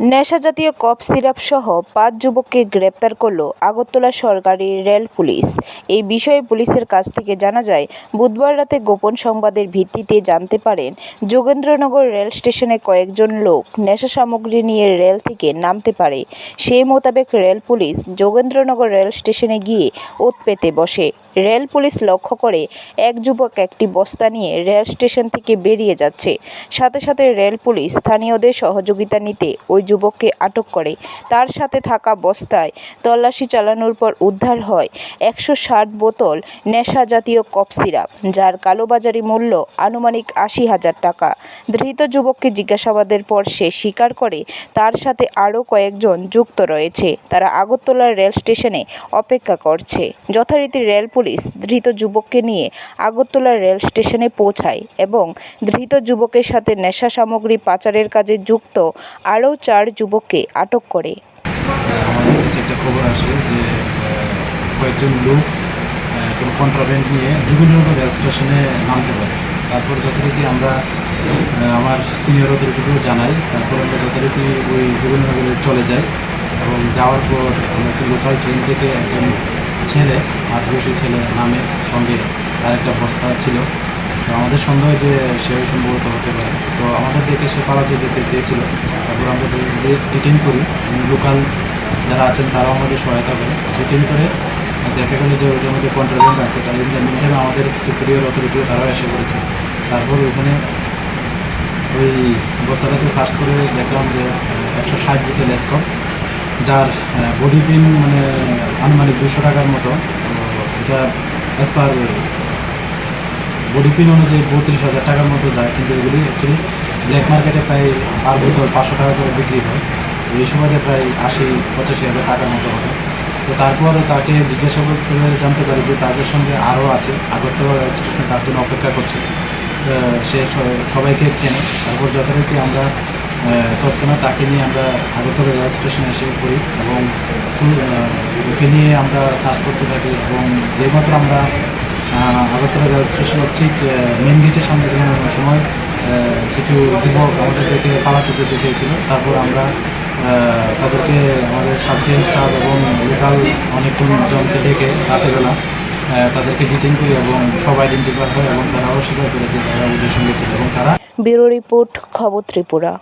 নেশাজাতীয় cough syrup সহ পাঁচ যুবককে গ্রেপ্তার করল আগরতলা সরকারি রেল পুলিশ। এই বিষয়ে পুলিশের কাছ থেকে জানা যায়, বুধবার রাতে গোপন সংবাদের ভিত্তিতে জানতে পারেন, যোগেন্দ্রনগর রেল স্টেশনে কয়েকজন লোক নেশা সামগ্রী নিয়ে রেল থেকে নামতে পারে। সেই মোতাবেক রেল পুলিশ যোগেন্দ্রনগর রেল স্টেশনে গিয়ে ওত পেতে বসে। রেল পুলিশ লক্ষ্য করে এক যুবক একটি বস্তা নিয়ে রেল স্টেশন থেকে বেরিয়ে যাচ্ছে। সাথে সাথে রেল পুলিশ স্থানীয়দের সহযোগিতা নিতে ওই যুবককে আটক করে। তার সাথে থাকা বস্তায় তল্লাশি চালানোর পর উদ্ধার হয় একশো ষাট বোতল নেশা জাতীয় কফ সিরাপ, যার কালোবাজারি মূল্য আনুমানিক আশি হাজার টাকা। ধৃত যুবককে জিজ্ঞাসাবাদের পর সে স্বীকার করে তার সাথে আরও কয়েকজন যুক্ত রয়েছে। তারা আগরতলা রেল স্টেশনে অপেক্ষা করছে। যথারীতি রেল পুলিশ ধৃত যুবককে নিয়ে আগরতলা রেল স্টেশনে পৌঁছায় এবং ধৃত যুবকের সাথে নেশা সামগ্রী পাচারের কাজে যুক্ত আরও চার যুবককে আটক করে। খবর আসে যে কয়েকজন লোক কোনো নিয়ে স্টেশনে নামতে পারে। তারপর যথারীতি আমরা আমার সিনিয়র অথরিটিকেও জানাই। তারপর আমরা যথারীতি ওই যুগনগরে চলে যাই এবং যাওয়ার পর আমরা একটি লোকাল ট্রেন থেকে একজন ছেলে আদিবাসী ছেলে নামে সঙ্গে তার একটা বস্তা ছিল। তো আমাদের সন্দেহ যে সে সম্ভবত হতে পারে। তো আমাদের দেখে সে পালাতে যেতে চেয়েছিল, তারপর আমরা ডিটেন করি লোকাল যারা আছেন তারাও আমাদের সহায়তা করে। ডিটেন করে দেখা গেলো যে ওইটার মধ্যে কন্ট্রাব্যান্ড আছে তার মিনটাইমে আমাদের সুপিরিয়র অথরিটিও তারাও এসে করেছে তারপর ওইখানে ওই বস্তাটাতে সার্চ করে দেখলাম যে একশো ষাট বুথে লেসকপ যার বডি পিন মানে আনুমানিক দুশো টাকার মতো। এটা অ্যাজ পার বডি পিন অনুযায়ী বত্রিশ হাজার টাকার মতো যায়, কিন্তু এগুলি অ্যাকচুয়ালি ব্ল্যাক মার্কেটে প্রায় পার বোতল পাঁচশো টাকা করে বিক্রি হয়। এই সময়তে প্রায় আশি, পঁচাশি হাজার টাকার মতো হবে। তো তারপর তাকে জিজ্ঞাসা করে জানতে পারি যে তাদের সঙ্গে আরও আছে, আগরতলা রেল স্টেশনে তার জন্য অপেক্ষা করছে। সে সবাইকে চেনে। তারপর যথারীতি আমরা তৎক্ষণাৎ তাকে নিয়ে আমরা আগরতলা রেল স্টেশনে এসে পড়ি এবং ওকে নিয়ে আমরা সার্চ করতে থাকি এবং যেইমাত্র আমরা আগরতলা রেল স্টেশনের ঠিক মেন গেটের সামনে বেরোনোর সময় কিছু যুবক আমাদের থেকে পালাতে যেতে চেয়েছিল তারপর আমরা তাদেরকে আমাদের সাবজেন্ট স্টাফ এবং লোকাল অনেকজন জনকে ডেকে রাতের বেলা আহ, তাদেরকে ডিটেন করি এবং সব আইডেন্টিফাই হয় এবং তারা অস্বীকার করেছে তারা ওদের সঙ্গে ছিল এবং তারা ব্যুরো রিপোর্ট খবর ত্রিপুরা।